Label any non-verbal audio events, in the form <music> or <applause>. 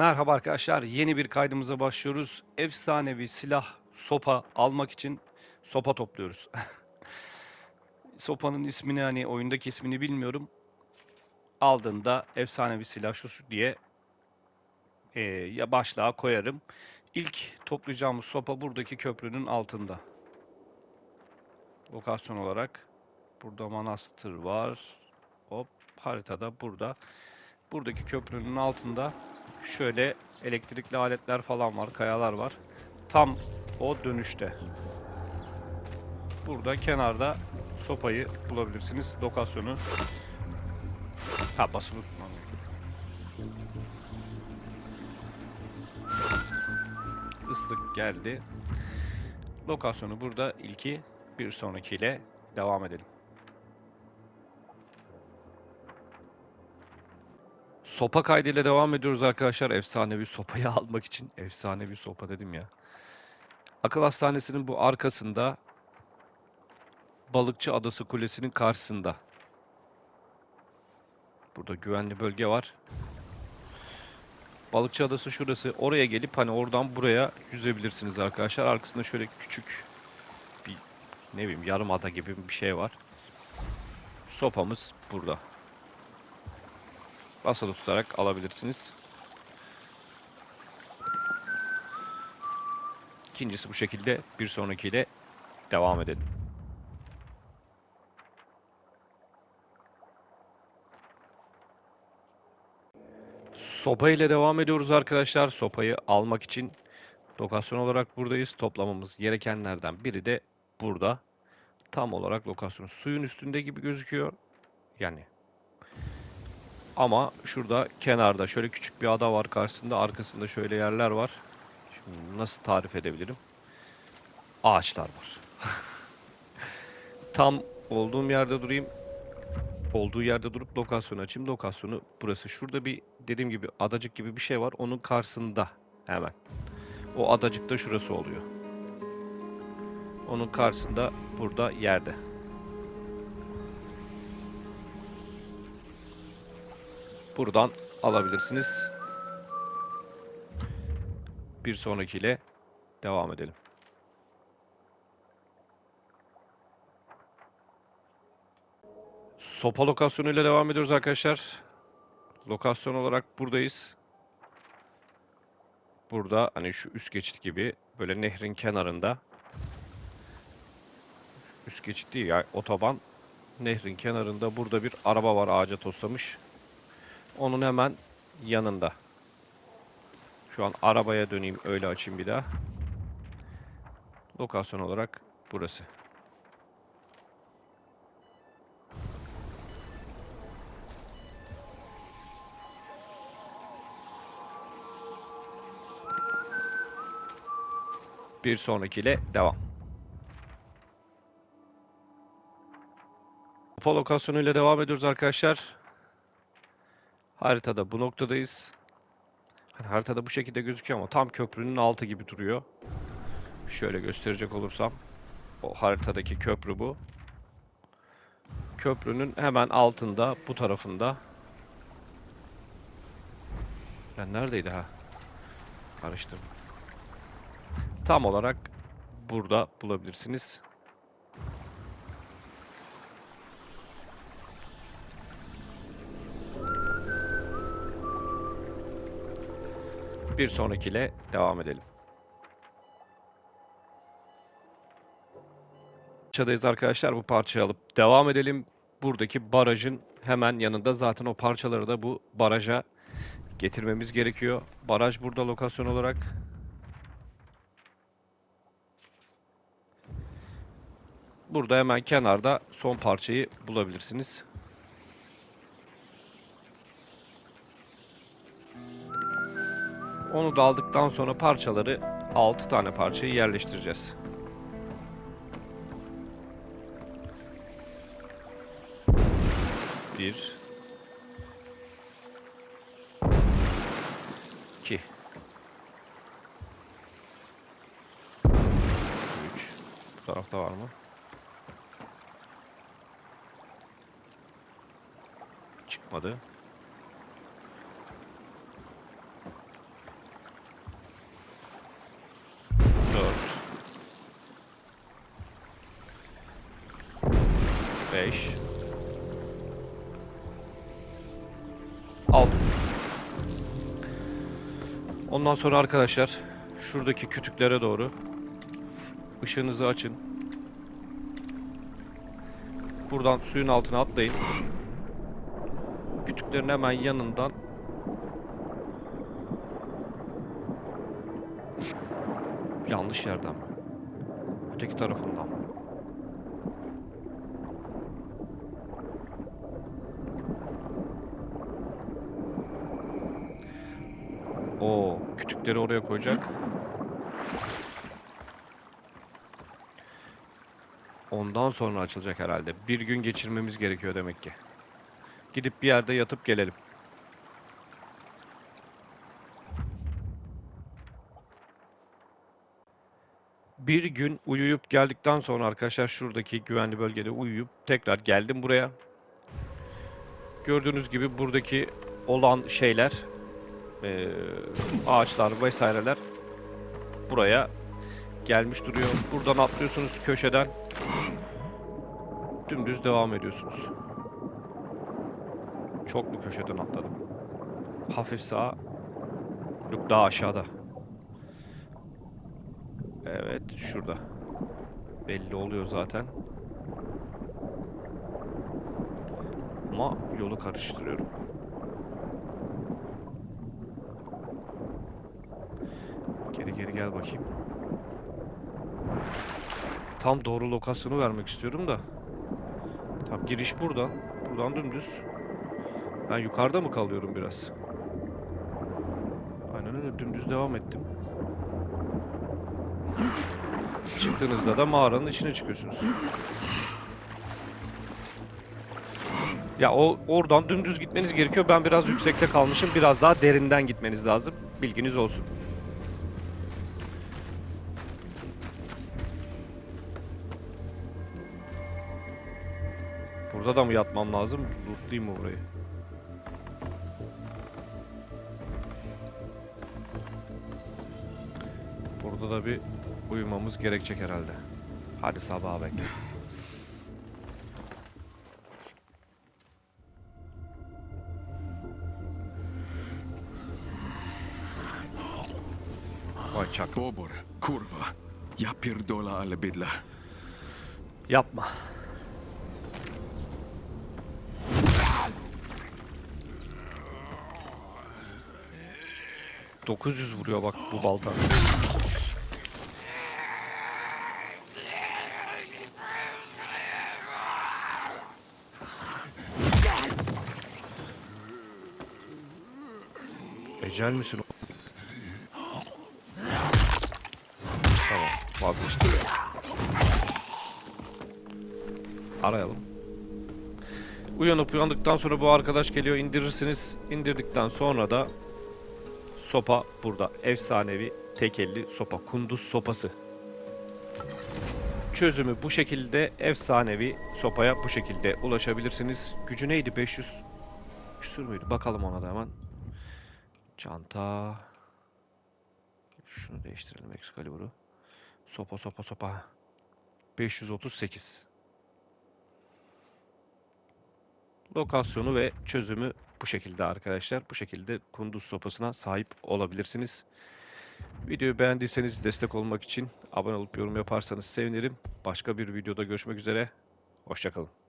Merhaba arkadaşlar, yeni bir kaydımıza başlıyoruz. Efsanevi silah, sopa almak için sopa topluyoruz. <laughs> Sopanın ismini hani oyundaki ismini bilmiyorum. Aldığında efsanevi silah şu diye eee, ya başlığa koyarım. İlk toplayacağımız sopa buradaki köprünün altında. Lokasyon olarak burada manastır var. Hop haritada burada. Buradaki köprünün altında şöyle elektrikli aletler falan var, kayalar var. Tam o dönüşte. Burada kenarda sopayı bulabilirsiniz. Lokasyonu ha basılı tutmam. Islık geldi. Lokasyonu burada ilki bir sonrakiyle devam edelim. Sopa kaydıyla devam ediyoruz arkadaşlar. Efsanevi sopayı <laughs> almak için. Efsanevi sopa dedim ya. Akıl Hastanesi'nin bu arkasında Balıkçı Adası Kulesi'nin karşısında. Burada güvenli bölge var. Balıkçı Adası şurası. Oraya gelip hani oradan buraya yüzebilirsiniz arkadaşlar. Arkasında şöyle küçük bir ne bileyim yarım ada gibi bir şey var. Sopamız burada. Basılı tutarak alabilirsiniz. İkincisi bu şekilde bir sonrakiyle devam edelim. Sopa ile devam ediyoruz arkadaşlar. Sopayı almak için lokasyon olarak buradayız. Toplamamız gerekenlerden biri de burada. Tam olarak lokasyon. Suyun üstünde gibi gözüküyor. Yani ama şurada kenarda şöyle küçük bir ada var karşısında. Arkasında şöyle yerler var. Şimdi nasıl tarif edebilirim? Ağaçlar var. <laughs> Tam olduğum yerde durayım. Olduğu yerde durup lokasyonu açayım. Lokasyonu burası. Şurada bir dediğim gibi adacık gibi bir şey var. Onun karşısında hemen. O adacık da şurası oluyor. Onun karşısında burada yerde. Buradan alabilirsiniz. Bir sonrakiyle devam edelim. Sopa lokasyonuyla devam ediyoruz arkadaşlar. Lokasyon olarak buradayız. Burada hani şu üst geçit gibi böyle nehrin kenarında. Üst geçit değil ya otoban. Nehrin kenarında burada bir araba var ağaca toslamış. Onun hemen yanında. Şu an arabaya döneyim öyle açayım bir daha. Lokasyon olarak burası. Bir sonrakiyle devam. Kupa lokasyonuyla devam ediyoruz arkadaşlar. Haritada bu noktadayız. Hani haritada bu şekilde gözüküyor ama tam köprünün altı gibi duruyor. Şöyle gösterecek olursam. O haritadaki köprü bu. Köprünün hemen altında, bu tarafında. Ben neredeydi ha? Karıştım. Tam olarak burada bulabilirsiniz. Bir sonrakiyle devam edelim. Parçadayız arkadaşlar. Bu parçayı alıp devam edelim. Buradaki barajın hemen yanında zaten o parçaları da bu baraja getirmemiz gerekiyor. Baraj burada lokasyon olarak. Burada hemen kenarda son parçayı bulabilirsiniz. Onu da aldıktan sonra parçaları 6 tane parçayı yerleştireceğiz. Bir. İki. Üç. Bu tarafta var mı? Çıkmadı. 6 Ondan sonra arkadaşlar şuradaki kütüklere doğru ışığınızı açın. Buradan suyun altına atlayın. Kütüklerin hemen yanından yanlış yerden? Öteki tarafından Oo, kütükleri oraya koyacak. Ondan sonra açılacak herhalde. Bir gün geçirmemiz gerekiyor demek ki. Gidip bir yerde yatıp gelelim. Bir gün uyuyup geldikten sonra arkadaşlar şuradaki güvenli bölgede uyuyup tekrar geldim buraya. Gördüğünüz gibi buradaki olan şeyler eee, ağaçlar vesaireler buraya gelmiş duruyor. Buradan atlıyorsunuz köşeden. Dümdüz devam ediyorsunuz. Çok mu köşeden atladım? Hafif sağa. Yok daha aşağıda. Evet şurada. Belli oluyor zaten. Ama yolu karıştırıyorum. Gel bakayım. Tam doğru lokasyonu vermek istiyorum da. Tam giriş buradan. Buradan dümdüz. Ben yukarıda mı kalıyorum biraz? Aynen öyle dümdüz devam ettim. Çıktığınızda da mağaranın içine çıkıyorsunuz. Ya o oradan dümdüz gitmeniz gerekiyor. Ben biraz yüksekte kalmışım. Biraz daha derinden gitmeniz lazım. Bilginiz olsun. Burada da mı yatmam lazım? Lootlayayım mı burayı? Burada da bir uyumamız gerekecek herhalde. Hadi sabaha bekle. Vay çak. Bobor, kurva. Ja pierdolę, ale bydla. Yapma. ...900 vuruyor bak bu balta. Ecel misin? Tamam vazgeçtim. Arayalım. Uyanıp uyandıktan sonra bu arkadaş geliyor indirirsiniz. İndirdikten sonra da sopa burada. Efsanevi tekelli sopa. Kunduz sopası. Çözümü bu şekilde efsanevi sopaya bu şekilde ulaşabilirsiniz. Gücü neydi? 500 küsür müydü? Bakalım ona da hemen. Çanta. Şunu değiştirelim Excalibur'u. Sopa sopa sopa. 538. Lokasyonu ve çözümü bu şekilde arkadaşlar. Bu şekilde kunduz sopasına sahip olabilirsiniz. Videoyu beğendiyseniz destek olmak için abone olup yorum yaparsanız sevinirim. Başka bir videoda görüşmek üzere. Hoşçakalın.